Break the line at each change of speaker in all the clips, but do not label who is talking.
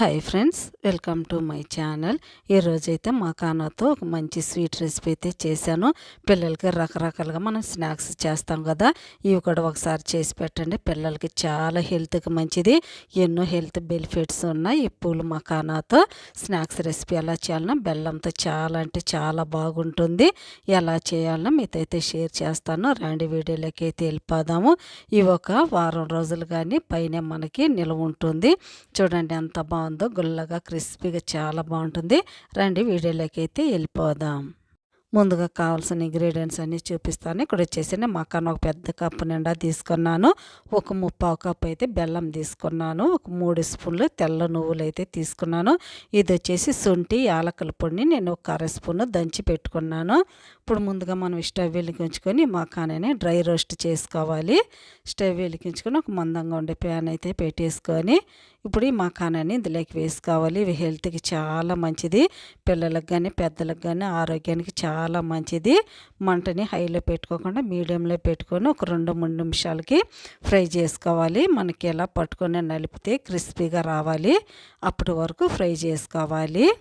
Hi friends welcome to my channel. ఈరోజైతే మకానాతో ఒక మంచి స్వీట్ రెసిపీ అయితే చేశాను. పిల్లలకి రకరకాలుగా మనం స్నాక్స్ చేస్తాం కదా ఇవి కూడా ఒకసారి చేసి పెట్టండి. పిల్లలకి చాలా హెల్త్కి మంచిది. ఎన్నో హెల్త్ బెనిఫిట్స్ ఉన్నాయి. ఈ పూలు మకానాతో స్నాక్స్ రెసిపీ ఎలా చేయాలన్నా బెల్లంతో చాలా అంటే చాలా బాగుంటుంది. ఎలా చేయాలన్నా మీతో అయితే షేర్ చేస్తాను. రెండు వీడియోలకి అయితే వెళ్ళిపోదాము. ఇవి ఒక వారం రోజులు కానీ పైన మనకి నిల్వ ఉంటుంది. చూడండి ఎంత బాగుంది. గుల్లగా క్రిస్పీగా చాలా బాగుంటుంది. రండి వీడియోలోకి అయితే వెళ్ళిపోదాం. ముందుగా కావాల్సిన ఇంగ్రీడియంట్స్ అన్నీ చూపిస్తాను. ఇక్కడ వచ్చేసి మకాన్ ఒక పెద్ద కప్పు నిండా తీసుకున్నాను. ఒక ముప్పావు కప్పు అయితే బెల్లం తీసుకున్నాను. ఒక మూడు స్పూన్లు తెల్ల నువ్వులు అయితే తీసుకున్నాను. ఇది వచ్చేసి శుంఠి యాలకల పొడిని నేను ఒక అర స్పూన్ దంచి పెట్టుకున్నాను. ఇప్పుడు ముందుగా మనం స్టవ్ వెలిగించుకొని మకానని డ్రై రోస్ట్ చేసుకోవాలి. స్టవ్ వెలిగించుకొని ఒక మందంగా ఉండే ప్యాన్ అయితే పెట్టేసుకొని ఇప్పుడు ఈ మకానాన్ని ఇందులోకి వేసుకోవాలి. ఇవి హెల్త్కి చాలా మంచిది. పిల్లలకు కానీ పెద్దలకు కానీ ఆరోగ్యానికి చాలా చాలా మంచిది. మంటని హైలో పెట్టుకోకుండా మీడియంలో పెట్టుకొని ఒక రెండు మూడు నిమిషాలకి ఫ్రై చేసుకోవాలి. మనకి ఎలా పట్టుకొని నలిపితే క్రిస్పీగా రావాలి. అప్పటి వరకు ఫ్రై చేసుకోవాలి.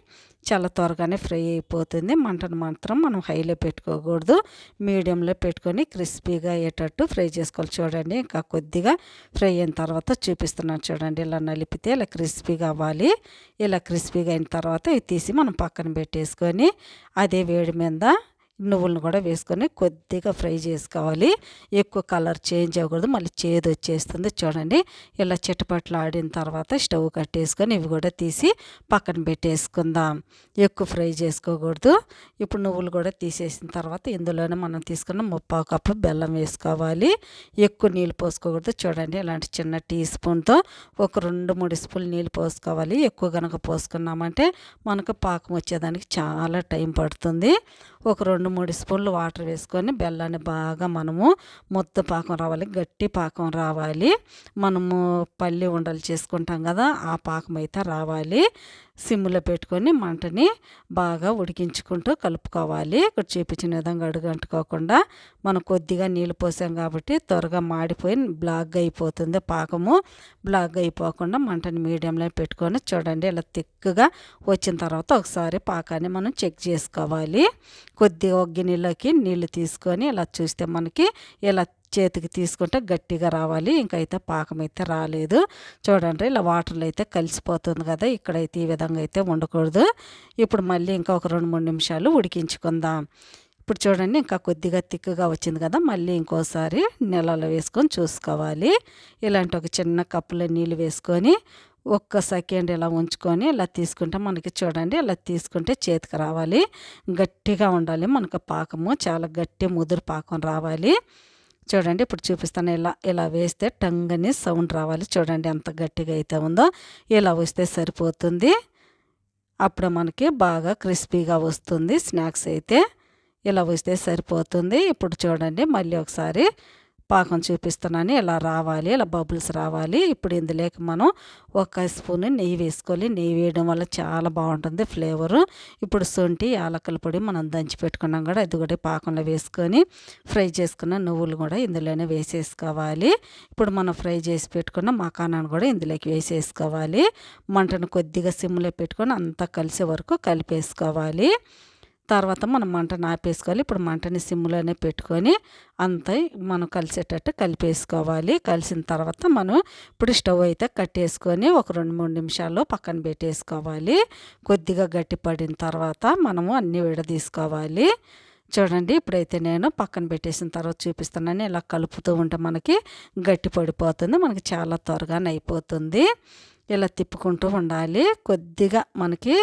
చాలా త్వరగానే ఫ్రై అయిపోతుంది. మంటను మాత్రం మనం హైలో పెట్టుకోకూడదు. మీడియంలో పెట్టుకొని క్రిస్పీగా అయ్యేటట్టు ఫ్రై చేసుకోవాలి. చూడండి ఇంకా కొద్దిగా ఫ్రై అయిన తర్వాత చూపిస్తున్నాను చూడండి. ఇలా నలిపితే ఇలా క్రిస్పీగా అవ్వాలి. ఇలా క్రిస్పీగా అయిన తర్వాత ఇది తీసి మనం పక్కన పెట్టేసుకొని అదే వేడి మీద నువ్వులను కూడా వేసుకొని కొద్దిగా ఫ్రై చేసుకోవాలి. ఎక్కువ కలర్ చేంజ్ అవ్వకూడదు. మళ్ళీ చేదు వచ్చేస్తుంది చూడండి. ఇలా చిట్టపట్లు ఆడిన తర్వాత స్టవ్ కట్టేసుకొని ఇవి కూడా తీసి పక్కన పెట్టేసుకుందాం. ఎక్కువ ఫ్రై చేసుకోకూడదు. ఇప్పుడు నువ్వులు కూడా తీసేసిన తర్వాత ఇందులోనే మనం తీసుకున్న ముప్పావు కప్పు బెల్లం వేసుకోవాలి. ఎక్కువ నీళ్ళు పోసుకోకూడదు. చూడండి ఇలాంటి చిన్న టీ స్పూన్తో ఒక రెండు మూడు స్పూన్లు నీళ్ళు పోసుకోవాలి. ఎక్కువ కనుక పోసుకున్నామంటే మనకు పాకం వచ్చేదానికి చాలా టైం పడుతుంది. ఒక రెండు మూడు స్పూన్లు వాటర్ వేసుకొని బెల్లాన్ని బాగా మనము మొత్త పాకం రావాలి గట్టి పాకం రావాలి. మనము పల్లి ఉండలు చేసుకుంటాం కదా ఆ పాకం అయితే రావాలి. సిమ్లో పెట్టుకొని మంటని బాగా ఉడికించుకుంటూ కలుపుకోవాలి. ఇక్కడ చూపించిన విధంగా అడుగంటుకోకుండా మనం కొద్దిగా నీళ్ళు పోసాం కాబట్టి త్వరగా మాడిపోయి బ్లాక్ అయిపోతుంది పాకము. బ్లాక్ అయిపోకుండా మంటని మీడియంలో పెట్టుకొని చూడండి ఇలా తిక్కుగా వచ్చిన తర్వాత ఒకసారి పాకాన్ని మనం చెక్ చేసుకోవాలి. కొద్దిగా ఒక గిన్నెలోకి నీళ్ళు తీసుకొని ఇలా చూస్తే మనకి ఇలా చేతికి తీసుకుంటే గట్టిగా రావాలి. ఇంకైతే పాకం అయితే రాలేదు. చూడండి ఇలా వాటర్లో అయితే కలిసిపోతుంది కదా. ఇక్కడైతే ఈ విధంగా అయితే ఉండకూడదు. ఇప్పుడు మళ్ళీ ఇంకా ఒక రెండు మూడు నిమిషాలు ఉడికించుకుందాం. ఇప్పుడు చూడండి ఇంకా కొద్దిగా తిక్కుగా వచ్చింది కదా. మళ్ళీ ఇంకోసారి నెలలో వేసుకొని చూసుకోవాలి. ఇలాంటి ఒక చిన్న కప్పులో నీళ్ళు వేసుకొని ఒక్క సెకండ్ ఇలా ఉంచుకొని ఇలా తీసుకుంటే మనకి చూడండి ఇలా తీసుకుంటే చేతికి రావాలి. గట్టిగా ఉండాలి. మనకు పాకము చాలా గట్టి ముదురు పాకం రావాలి. చూడండి ఇప్పుడు చూపిస్తాను ఇలా ఇలా వేస్తే టంగని సౌండ్ రావాలి. చూడండి ఎంత గట్టిగా అయితే ఉందో. ఇలా వస్తే సరిపోతుంది. అప్పుడు మనకి బాగా క్రిస్పీగా వస్తుంది. స్నాక్స్ అయితే ఇలా వస్తే సరిపోతుంది. ఇప్పుడు చూడండి మళ్ళీ ఒకసారి పాకం చూపిస్తున్నాను ఇలా రావాలి ఇలా బబుల్స్ రావాలి. ఇప్పుడు ఇందులోకి మనం ఒక స్పూన్ నెయ్యి వేసుకోవాలి. నెయ్యి వేయడం వల్ల చాలా బాగుంటుంది ఫ్లేవరు. ఇప్పుడు శొంఠి యాలకల పొడి మనం దంచి పెట్టుకున్నాం కూడా అది కూడా పాకంలో వేసుకొని ఫ్రై చేసుకున్న నువ్వులు కూడా ఇందులోనే వేసేసుకోవాలి. ఇప్పుడు మనం ఫ్రై చేసి పెట్టుకున్న మకానాన్ని కూడా ఇందులోకి వేసేసుకోవాలి. మంటను కొద్దిగా సిమ్లో పెట్టుకొని అంతా కలిసే వరకు కలిపేసుకోవాలి. తర్వాత మనం మంటను ఆపేసుకోవాలి. ఇప్పుడు మంటని సిమ్లోనే పెట్టుకొని అంతా మనం కలిసేటట్టు కలిపేసుకోవాలి. కలిసిన తర్వాత మనం ఇప్పుడు స్టవ్ అయితే కట్టేసుకొని ఒక రెండు మూడు నిమిషాలు పక్కన పెట్టేసుకోవాలి. కొద్దిగా గట్టి పడిన తర్వాత మనము అన్నీ విడదీసుకోవాలి. చూడండి ఇప్పుడైతే నేను పక్కన పెట్టేసిన తర్వాత చూపిస్తున్నాను. ఇలా కలుపుతూ ఉంటే మనకి గట్టి పడిపోతుంది. మనకి చాలా త్వరగానే అయిపోతుంది. ఇలా తిప్పుకుంటూ ఉండాలి. కొద్దిగా మనకి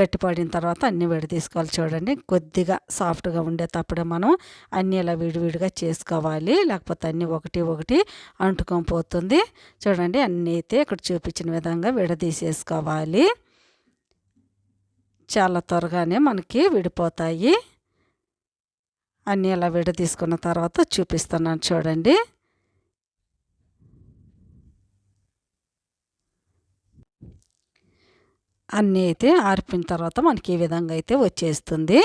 గట్టిపడిన తర్వాత అన్నీ విడి తీసుకోవాలి చూడండి. కొద్దిగా సాఫ్ట్గా ఉండేటప్పుడే మనం అన్నీ ఇలా విడివిడిగా చేసుకోవాలి. లేకపోతే అన్నీ ఒకటి ఒకటి అంటుకొని పోతుంది. చూడండి అన్నీ అయితే ఇక్కడ చూపించిన విధంగా విడదీసేసుకోవాలి చాలా త్వరగానే మనకి విడిపోతాయి. అన్నీ ఇలా విడదీసుకున్న తర్వాత చూపిస్తున్నాను చూడండి. అన్నీ అయితే ఆరిపోయిన తర్వాత మనకి ఈ విధంగా అయితే వచ్చేస్తుంది.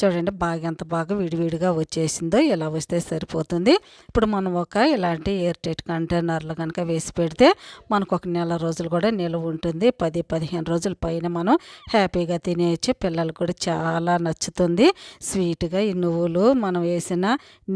చూడండి బాగా ఎంత బాగా విడివిడిగా వచ్చేసిందో ఇలా వస్తే సరిపోతుంది. ఇప్పుడు మనం ఒక ఇలాంటి ఎయిర్ టైట్ కంటైనర్లు కనుక వేసి పెడితే మనకు ఒక నెల రోజులు కూడా నిల్వ ఉంటుంది. పది పదిహేను రోజుల పైన మనం హ్యాపీగా తినేయచ్చు. పిల్లలకు కూడా చాలా నచ్చుతుంది. స్వీట్గా ఈ నువ్వులు మనం వేసిన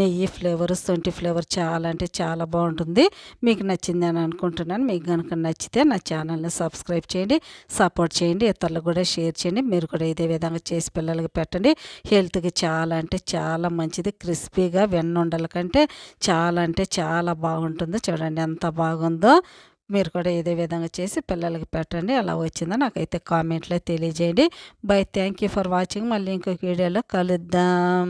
నెయ్యి ఫ్లేవర్ సొంటి ఫ్లేవర్ చాలా అంటే చాలా బాగుంటుంది. మీకు నచ్చింది అని అనుకుంటున్నాను. మీకు కనుక నచ్చితే నా ఛానల్ని సబ్స్క్రైబ్ చేయండి సపోర్ట్ చేయండి ఇతరులకు కూడా షేర్ చేయండి. మీరు కూడా ఇదే విధంగా చేసి పిల్లలకి పెట్టండి. హెల్త్కి చాలా అంటే చాలా మంచిది. క్రిస్పీగా వెన్నుండల కంటే చాలా అంటే చాలా బాగుంటుంది. చూడండి ఎంత బాగుందో. మీరు కూడా ఇదే విధంగా చేసి పిల్లలకి పెట్టండి. అలా వచ్చిందో నాకైతే కామెంట్లో తెలియజేయండి. Bye. Thank you for watching. మళ్ళీ ఇంకొక వీడియోలో కలుద్దాం.